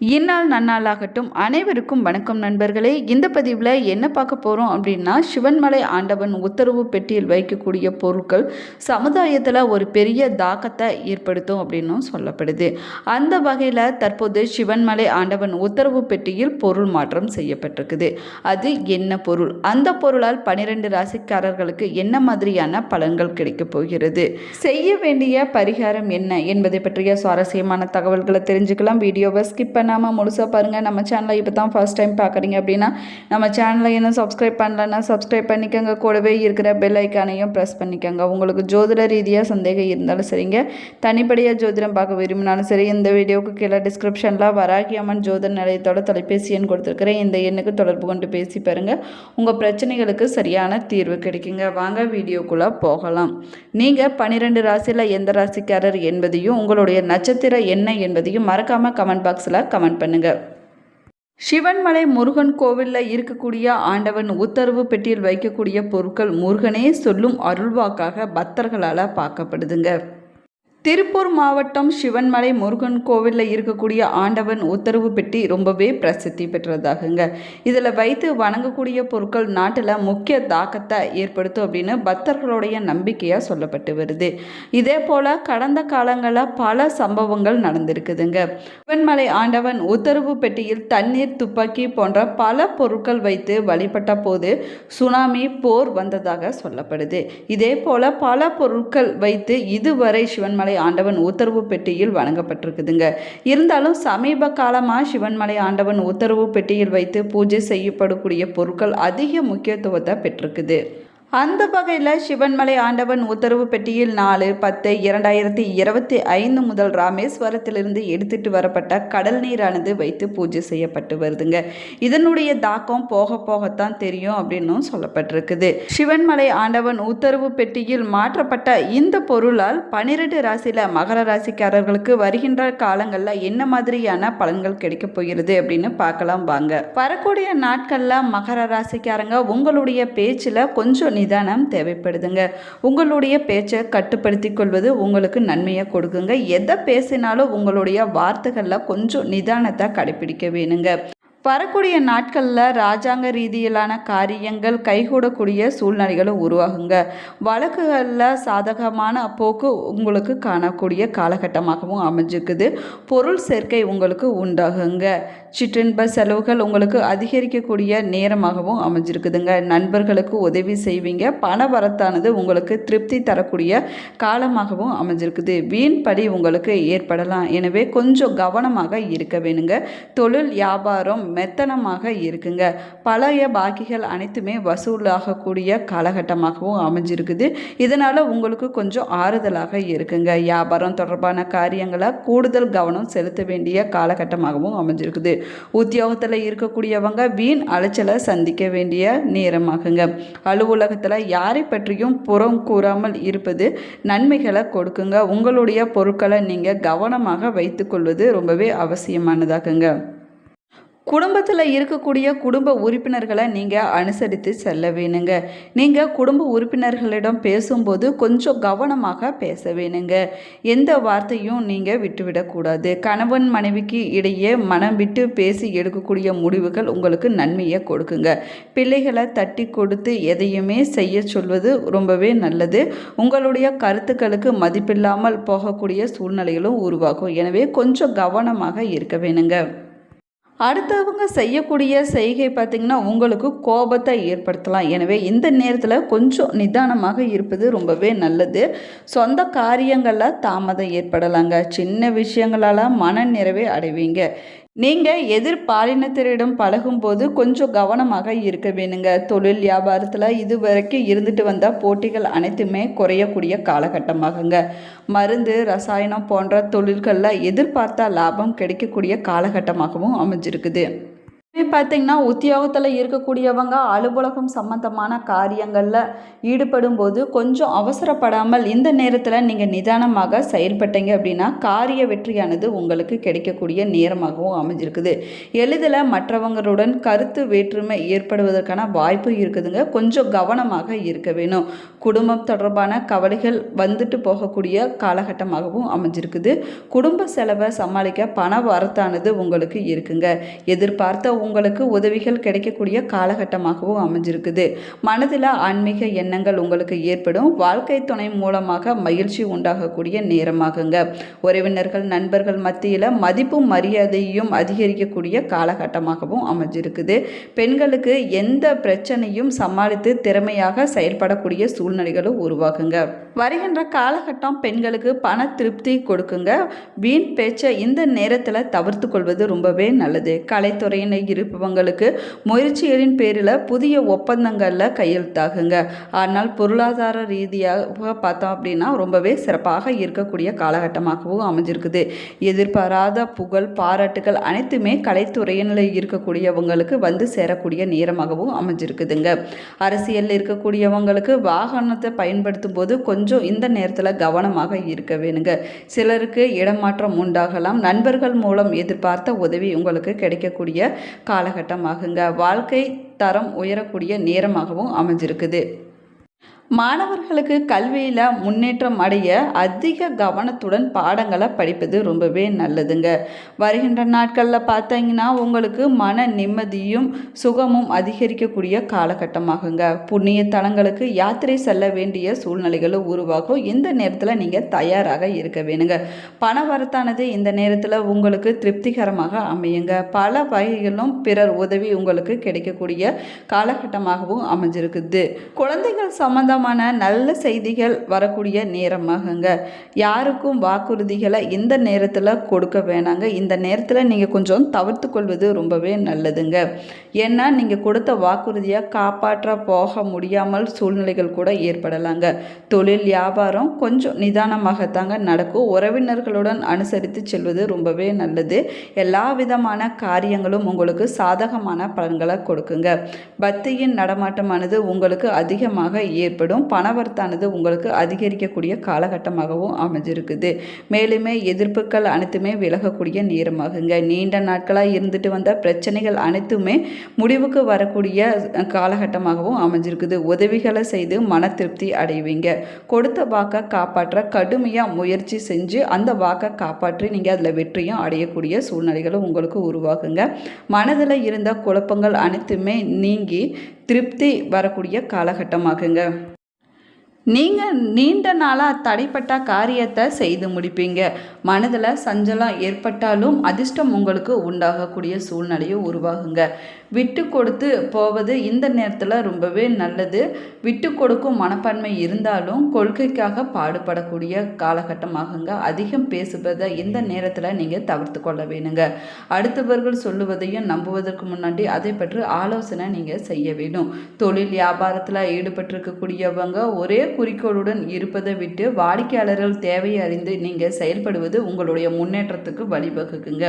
இந்நாள் நன்னாளாகட்டும். அனைவருக்கும் வணக்கம் நண்பர்களே. இந்த பதிவில் என்ன பார்க்க போகிறோம் அப்படின்னா சிவன்மலை ஆண்டவன் உத்தரவு பெட்டியில் வைக்கக்கூடிய பொருட்கள் சமுதாயத்தில் ஒரு பெரிய தாக்கத்தை ஏற்படுத்தும் அப்படின்னும் சொல்லப்படுது. அந்த வகையில் தற்போது சிவன்மலை ஆண்டவன் உத்தரவு பெட்டியில் பொருள் மாற்றம் செய்யப்பட்டிருக்குது. அது என்ன பொருள்? அந்த பொருளால் பனிரெண்டு ராசிக்காரர்களுக்கு என்ன மாதிரியான பலன்கள் கிடைக்கப் போகிறது? செய்ய வேண்டிய பரிகாரம் என்ன என்பதை பற்றிய சுவாரஸ்யமான தகவல்களை தெரிஞ்சுக்கலாம். வீடியோவை ஸ்கிப் பண்ணாமல் முழுசாக பாருங்கள் நம்ம சேனலை இப்போ தான் ஃபர்ஸ்ட் டைம் பார்க்குறீங்க அப்படின்னா நம்ம சேனலை இன்னும் சப்ஸ்கிரைப் பண்ணலன்னா சப்ஸ்கிரைப் பண்ணிக்கோங்க. கூடவே இருக்கிற பெல் ஐக்கானையும் ப்ரெஸ் பண்ணிக்கோங்க. உங்களுக்கு ஜோதிட ரீதியாக சந்தேகம் இருந்தாலும் சரிங்க. தனிப்படியாக ஜோதிடம் பார்க்க விரும்பினாலும் சரி இந்த வீடியோவுக்கு கீழே டிஸ்கிரிப்ஷனில் வராகி அம்மன் ஜோதிட நிலையத்தோட தொலைபேசி எண் கொடுத்துருக்குறேன். இந்த எண்ணுக்கு தொடர்பு கொண்டு பேசி பாருங்கள் உங்கள் பிரச்சனைகளுக்கு சரியான தீர்வு கிடைக்குங்க. வாங்க வீடியோக்குள்ளே போகலாம். நீங்கள் பன்னிரெண்டு ராசியில் எந்த ராசிக்காரர் என்பதையும் உங்களுடைய நட்சத்திரம் என்ன என்பதையும் மறக்காமல் கமெண்ட் பாக்ஸில் கமெண்ட் பண்ணுங்கள் சிவன்மலை முருகன் கோவிலில் இருக்கக்கூடிய ஆண்டவன் உத்தரவு பெட்டியில் வைக்கக்கூடிய பொருட்கள் முருகனே சொல்லும் அருள்வாக்காக பக்தர்களால் பார்க்கப்படுதுங்க. திருப்பூர் மாவட்டம் சிவன்மலை முருகன் கோவிலில் இருக்கக்கூடிய ஆண்டவன் உத்தரவு பெட்டி ரொம்பவே பிரசித்தி பெற்றதாகுங்க. இதில் வைத்து வணங்கக்கூடிய பொருட்கள் நாட்டில் முக்கிய தாக்கத்தை ஏற்படுத்தும் அப்படின்னு பக்தர்களுடைய நம்பிக்கையாக சொல்லப்பட்டு வருது. இதே போல் கடந்த காலங்களில் பல சம்பவங்கள் நடந்திருக்குதுங்க. சிவன்மலை ஆண்டவன் உத்தரவு பெட்டியில் தண்ணீர் துப்பாக்கி போன்ற பல பொருட்கள் வைத்து வழிபட்ட போது சுனாமி போர் வந்ததாக சொல்லப்படுது. இதே போல் பல பொருட்கள் வைத்து இதுவரை சிவன்மலை ஆண்டவன் உத்தரவு பெட்டியில் வழங்கப்பட்டிருக்குதுங்க. இருந்தாலும் சமீப காலமாக சிவன்மலை ஆண்டவன் உத்தரவு பெட்டியில் வைத்து பூஜை செய்யப்படக்கூடிய பொருட்கள் அதிக முக்கியத்துவத்தை பெற்றிருக்குது. அந்த வகையில் சிவன்மலை ஆண்டவன் உத்தரவு பெட்டியில் நாலு பத்து இரண்டாயிரத்தி இருபத்தி ஐந்து முதல் ராமேஸ்வரத்திலிருந்து எடுத்துட்டு வரப்பட்ட கடல் நீரானது வைத்து பூஜை செய்யப்பட்டு வருதுங்க. இதனுடைய தாக்கம் போக போகத்தான் தெரியும் அப்படின்னும் சொல்லப்பட்டிருக்குது. சிவன்மலை ஆண்டவன் உத்தரவு பெட்டியில் மாற்றப்பட்ட இந்த பொருளால் பனிரெண்டு ராசியில் மகர ராசிக்காரர்களுக்கு வருகின்ற காலங்களில் என்ன மாதிரியான பலன்கள் கிடைக்க போகிறது அப்படின்னு பார்க்கலாம் வாங்க. வரக்கூடிய நாட்களில் மகர ராசிக்காரங்க உங்களுடைய பேச்சில் கொஞ்சம் நிதானம் தேவைப்படுதுங்க. உங்களுடைய பேச்சை கட்டுப்படுத்தி கொள்வது உங்களுக்கு நன்மையை கொடுக்குங்க. எதை பேசினாலும் உங்களுடைய வார்த்தைகளில் கொஞ்சம் நிதானத்தை கடைபிடிக்க வேணுங்க. வரக்கூடிய நாட்களில் ராஜாங்க ரீதியிலான காரியங்கள் கைகூடக்கூடிய சூழ்நிலைகளும் உருவாகுங்க. வழக்குகளில் சாதகமான போக்கு உங்களுக்கு காணக்கூடிய காலகட்டமாகவும் அமைஞ்சிருக்குது பொருள் சேர்க்கை உங்களுக்கு உண்டாகுங்க. சிற்றின்ப செலவுகள் உங்களுக்கு அதிகரிக்கக்கூடிய நேரமாகவும் அமைஞ்சிருக்குதுங்க. நண்பர்களுக்கு உதவி செய்வீங்க. பண வரத்தானது உங்களுக்கு திருப்தி தரக்கூடிய காலமாகவும் அமைஞ்சிருக்குது. வீண் படி உங்களுக்கு ஏற்படலாம். எனவே கொஞ்சம் கவனமாக இருக்க வேணுங்க. தொழில் வியாபாரம் மெத்தனமாக இருக்குங்க. பழைய பாக்கிகள் அனைத்துமே வசூலாகக்கூடிய காலகட்டமாகவும் அமைஞ்சிருக்குது. இதனால் உங்களுக்கு கொஞ்சம் ஆறுதலாக இருக்குங்க. வியாபாரம் தொடர்பான காரியங்களை கூடுதல் கவனம் செலுத்த வேண்டிய காலகட்டமாகவும் அமைஞ்சிருக்குது. உத்தியோகத்தில் இருக்கக்கூடியவங்க வீண் அலைச்சலை சந்திக்க வேண்டிய நேரமாகுங்க. அலுவலகத்தில் யாரை பற்றியும் புறம் கூறாமல் இருப்பது நன்மைகளை கொடுக்குங்க. உங்களுடைய பொருட்களை நீங்கள் கவனமாக வைத்துக்கொள்வது ரொம்பவே அவசியமானதாகுங்க. குடும்பத்தில் இருக்கக்கூடிய குடும்ப உறுப்பினர்களை நீங்கள் அனுசரித்து செல்ல வேணுங்க. நீங்கள் குடும்ப உறுப்பினர்களிடம் பேசும்போது கொஞ்சம் கவனமாக பேச வேணுங்க. எந்த வார்த்தையும் நீங்கள் விட்டுவிடக்கூடாது கணவன் மனைவிக்கு இடையே மனம் விட்டு பேசி எடுக்கக்கூடிய முடிவுகள் உங்களுக்கு நன்மையை கொடுக்குங்க. பிள்ளைகளை தட்டி கொடுத்து எதையுமே செய்ய சொல்வது ரொம்பவே நல்லது. உங்களுடைய கருத்துக்களுக்கு மதிப்பில்லாமல் போகக்கூடிய சூழ்நிலைகளும் உருவாகும். எனவே கொஞ்சம் கவனமாக இருக்க வேணுங்க. அடுத்தவங்க செய்யக்கூடிய செய்கை பார்த்திங்கன்னா உங்களுக்கு கோபத்தை ஏற்படுத்தலாம். எனவே இந்த நேரத்தில் கொஞ்சம் நிதானமாக இருப்பது ரொம்பவே நல்லது. சொந்த காரியங்களில் தாமதம் ஏற்படலாங்க. சின்ன விஷயங்களால் மன நிறைவை அடைவீங்க. நீங்கள் எதிர்பாலினத்தினரிடம் பழகும்போது கொஞ்சம் கவனமாக இருக்க வேணுங்க. தொழில் வியாபாரத்தில் இது வரைக்கும் இருந்துட்டு வந்த போட்டிகள் அனைத்துமே குறையக்கூடிய காலகட்டமாகுங்க. மருந்து ரசாயனம் போன்ற தொழில்களில் எதிர்பார்த்த லாபம் கிடைக்கக்கூடிய காலகட்டமாகவும் அமைஞ்சிருக்குது. பார்த்தீங்கன்னா உத்தியோகத்தில் இருக்கக்கூடியவங்க அலுவலகம் சம்பந்தமான காரியங்களில் ஈடுபடும் போது கொஞ்சம் அவசரப்படாமல் இந்த நேரத்தில் நீங்கள் நிதானமாக செயல்பட்டீங்க அப்படின்னா காரிய வெற்றியானது உங்களுக்கு கிடைக்கக்கூடிய நேரமாகவும் அமைஞ்சிருக்குது. எளிதில் மற்றவங்களுடன் கருத்து வேற்றுமை ஏற்படுவதற்கான வாய்ப்பு இருக்குதுங்க. கொஞ்சம் கவனமாக இருக்க வேணும். குடும்பம் தொடர்பான கவலைகள் வந்துட்டு போகக்கூடிய காலகட்டமாகவும் அமைஞ்சிருக்குது. குடும்ப செலவை சமாளிக்க பண வரத்தானது உங்களுக்கு இருக்குங்க. எதிர்பார்த்த உங்களுக்கு உதவிகள் கிடைக்கக்கூடிய காலகட்டமாகவும் அமைஞ்சிருக்குது. மனதில் ஆன்மீக எண்ணங்கள் உங்களுக்கு ஏற்படும். வாழ்க்கை துணை மூலமாக மகிழ்ச்சி உண்டாகக்கூடிய நேரமாகுங்க. உறவினர்கள் நண்பர்கள் மத்தியில் மதிப்பும் மரியாதையும் அதிகரிக்கக்கூடிய காலகட்டமாகவும் அமைஞ்சிருக்குது. பெண்களுக்கு எந்த பிரச்சனையும் சமாளித்து திறமையாக செயல்படக்கூடிய சூழ்நிலைகளும் உருவாகுங்க. வருகின்ற காலகட்டம் பெண்களுக்கு பண திருப்தி கொடுக்குங்க. வீண் பேச்சை இந்த நேரத்தில் தவிர்த்து கொள்வது ரொம்பவே நல்லது. கலைத்துறையினர் இருப்பவங்களுக்கு முயற்சிகளின் பேரில் புதிய ஒப்பந்தங்களில் கையெழுத்தாகுங்க. ஆனால் பொருளாதார ரீதியாக பார்த்தோம் அப்படின்னா ரொம்பவே சிறப்பாக இருக்கக்கூடிய காலகட்டமாகவும் அமைஞ்சிருக்குது. எதிர்பாராத புகழ் பாராட்டுகள் அனைத்துமே கலைத்துறையினில் இருக்கக்கூடியவங்களுக்கு வந்து சேரக்கூடிய நேரமாகவும் அமைஞ்சிருக்குதுங்க. அரசியலில் இருக்கக்கூடியவங்களுக்கு வாகனத்தை பயன்படுத்தும் போது கொஞ்சம் இந்த நேரத்தில் கவனமாக இருக்க வேணுங்க. சிலருக்கு இடமாற்றம் உண்டாகலாம். நண்பர்கள் மூலம் எதிர்பார்த்த உதவி உங்களுக்கு கிடைக்கக்கூடிய காலகட்டமாகுங்க. வாழ்க்கை தரம் உயரக்கூடிய நேரமாகவும் அமைஞ்சிருக்குது. மாணவர்களுக்கு கல்வியில் முன்னேற்றம் அடைய அதிக கவனத்துடன் பாடங்களை படிப்பது ரொம்பவே நல்லதுங்க. வருகின்ற நாட்களில் பார்த்தீங்கன்னா உங்களுக்கு மன நிம்மதியும் சுகமும் அதிகரிக்கக்கூடிய காலகட்டமாகுங்க. புண்ணிய தலங்களுக்கு யாத்திரை செல்ல வேண்டிய சூழ்நிலைகளும் உருவாகும். இந்த நேரத்தில் நீங்கள் தயாராக இருக்க வேணுங்க. பண வரத்தானது இந்த நேரத்தில் உங்களுக்கு திருப்திகரமாக அமையுங்க. பல வகைகளிலும் பிறர் உதவி உங்களுக்கு கிடைக்கக்கூடிய காலகட்டமாகவும் அமைஞ்சிருக்குது. குழந்தைகள் சம்பந்தம் சம்பந்தமான நல்ல செய்திகள் வரக்கூடிய நேரமாகங்க. யாருக்கும் வாக்குறுதிகளை இந்த நேரத்தில் கொடுக்க வேணாங்க. இந்த நேரத்தில் நீங்கள் கொஞ்சம் தவிர்த்து கொள்வது ரொம்பவே நல்லதுங்க. ஏன்னா நீங்கள் கொடுத்த வாக்குறுதியை காப்பாற்ற போக முடியாமல் சூழ்நிலைகள் கூட ஏற்படலாங்க. தொழில் வியாபாரம் கொஞ்சம் நிதானமாகத்தாங்க நடக்கும். உறவினர்களுடன் அனுசரித்து செல்வது ரொம்பவே நல்லது. எல்லா விதமான காரியங்களும் உங்களுக்கு சாதகமான பலன்களை கொடுக்குங்க. பக்தியின் நடமாட்டமானது உங்களுக்கு அதிகமாக ஏற்படும். ஏற்படும் பணவர்த்தானது உங்களுக்கு அதிகரிக்கக்கூடிய காலகட்டமாகவும் அமைஞ்சிருக்குது. மேலுமே எதிர்ப்புகள் அனைத்துமே விலகக்கூடிய நேரமாகுங்க. நீண்ட நாட்களாக இருந்துட்டு வந்த பிரச்சனைகள் அனைத்துமே முடிவுக்கு வரக்கூடிய காலகட்டமாகவும் அமைஞ்சிருக்குது. உதவிகளை செய்து மன திருப்தி அடைவீங்க. கொடுத்த வாக்கை காப்பாற்ற கடுமையாக முயற்சி செஞ்சு அந்த வாக்கை காப்பாற்றி நீங்கள் அதில் வெற்றியும் அடையக்கூடிய சூழ்நிலைகளும் உங்களுக்கு உருவாகுங்க. மனதில் இருந்த குழப்பங்கள் அனைத்துமே நீங்கி திருப்தி வரக்கூடிய காலகட்டமாகுங்க. நீங்கள் நீண்ட நாளாக தடைப்பட்ட காரியத்தை செய்து முடிப்பீங்க. மனதில் சஞ்சலம் ஏற்பட்டாலும் அதிர்ஷ்டம் உங்களுக்கு உண்டாகக்கூடிய சூழ்நிலையும் உருவாகுங்க. விட்டு கொடுத்து போவது இந்த நேரத்தில் ரொம்பவே நல்லது. விட்டு கொடுக்கும் மனப்பான்மை இருந்தாலும் கொள்கைக்காக பாடுபடக்கூடிய காலகட்டமாகுங்க. அதிகம் பேசுவதை இந்த நேரத்தில் நீங்கள் தவிர்த்து கொள்ள வேணுங்க. அடுத்தவர்கள் சொல்லுவதையும் நம்புவதற்கு முன்னாடி அதை பற்றி ஆலோசனை நீங்கள் செய்ய வேணும் தொழில் வியாபாரத்தில் ஈடுபட்டிருக்கக்கூடியவங்க ஒரே குறிக்கோளுடன் இருப்பதை விட்டு வாடிக்கையாளர்கள் தேவையை அறிந்து நீங்கள் செயல்படுவது உங்களுடைய முன்னேற்றத்துக்கு வழிவகுக்குங்க.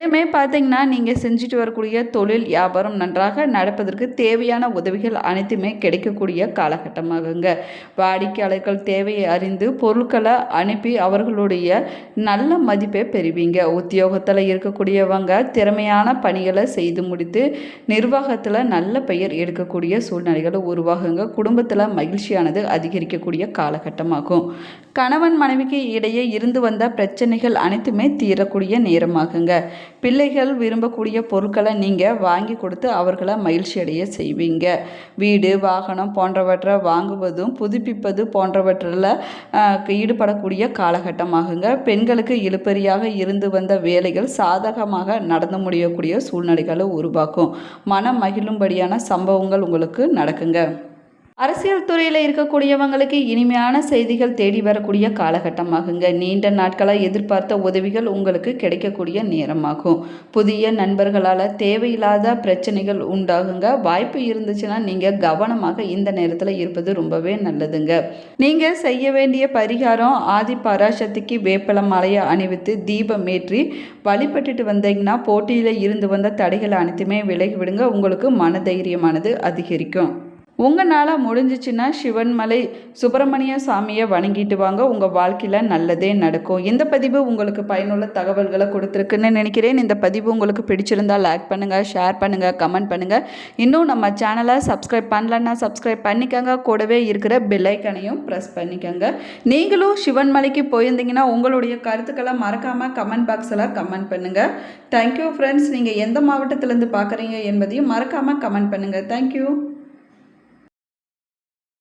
இதுமே பார்த்தீங்கன்னா நீங்கள் செஞ்சுட்டு வரக்கூடிய தொழில் வியாபாரம் நன்றாக நடப்பதற்கு தேவையான உதவிகள் அனைத்துமே கிடைக்கக்கூடிய காலகட்டமாகுங்க. வாடிக்கையாளர்கள் தேவையை அறிந்து பொருட்களை அனுப்பி அவர்களுடைய நல்ல மதிப்பை பெறுவீங்க. உத்தியோகத்தில் இருக்கக்கூடியவங்க திறமையான பணிகளை செய்து முடித்து நிர்வாகத்தில் நல்ல பெயர் எடுக்கக்கூடிய சூழ்நிலைகளை உருவாகுங்க. குடும்பத்தில் மகிழ்ச்சியானது அதிகரிக்கக்கூடிய காலகட்டமாகும். கணவன் மனைவிக்கு இடையே இருந்து வந்த பிரச்சனைகள் அனைத்துமே தீரக்கூடிய நேரமாகுங்க. பிள்ளைகள் விரும்பக்கூடிய பொருட்களை நீங்கள் வாங்கி கொடுத்து அவர்களை மகிழ்ச்சி அடைய செய்வீங்க. வீடு வாகனம் போன்றவற்றை வாங்குவதும் புதுப்பிப்பது போன்றவற்றில் ஈடுபடக்கூடிய காலகட்டமாகுங்க. பெண்களுக்கு இழுப்பறியாக இருந்து வந்த வேலைகள் சாதகமாக நடந்து முடியக்கூடிய சூழ்நிலைகளை உருவாக்கும். மனம் மகிழும்படியான சம்பவங்கள் உங்களுக்கு நடக்குங்க. அரசியல் துறையில் இருக்கக்கூடியவங்களுக்கு இனிமையான செய்திகள் தேடி வரக்கூடிய காலகட்டமாகுங்க. நீண்ட நாட்களாக எதிர்பார்த்த உதவிகள் உங்களுக்கு கிடைக்கக்கூடிய நேரமாகும். புதிய நண்பர்களால் தேவையில்லாத பிரச்சனைகள் உண்டாகுங்க. வாய்ப்பு இருந்துச்சுன்னா நீங்கள் கவனமாக இந்த நேரத்தில் இருப்பது ரொம்பவே நல்லதுங்க. நீங்கள் செய்ய வேண்டிய பரிகாரம் ஆதி பராசக்திக்கு வேப்பல மலையை அணிவித்து தீபம் ஏற்றி வழிபட்டுட்டு வந்தீங்கன்னா போட்டியில் இருந்து வந்த தடைகள் அனைத்துமே விலகி விடுங்க உங்களுக்கு மனதைரியமானது அதிகரிக்கும். உங்களால் முடிஞ்சிச்சுன்னா சிவன்மலை சுப்பிரமணிய சாமியை வணங்கிட்டு வாங்க. உங்கள் வாழ்க்கையில் நல்லதே நடக்கும். இந்த பதிவு உங்களுக்கு பயனுள்ள தகவல்களை கொடுத்துருக்குன்னு நினைக்கிறேன். இந்த பதிவு உங்களுக்கு பிடிச்சிருந்தால் லைக் பண்ணுங்கள் ஷேர் பண்ணுங்கள் கமெண்ட் பண்ணுங்கள் இன்னும் நம்ம சேனலை சப்ஸ்கிரைப் பண்ணலன்னா சப்ஸ்கிரைப் பண்ணிக்கோங்க. கூடவே இருக்கிற பெல்லைக்கனையும் ப்ரெஸ் பண்ணிக்கோங்க. நீங்களும் சிவன்மலைக்கு போயிருந்தீங்கன்னா உங்களுடைய கருத்துக்களை மறக்காமல் கமெண்ட் பாக்ஸில் கமெண்ட் பண்ணுங்கள் தேங்க்யூ ஃப்ரெண்ட்ஸ் நீங்கள் எந்த மாவட்டத்திலேருந்து பார்க்குறீங்க என்பதையும் மறக்காமல் கமெண்ட் பண்ணுங்கள் தேங்க்யூ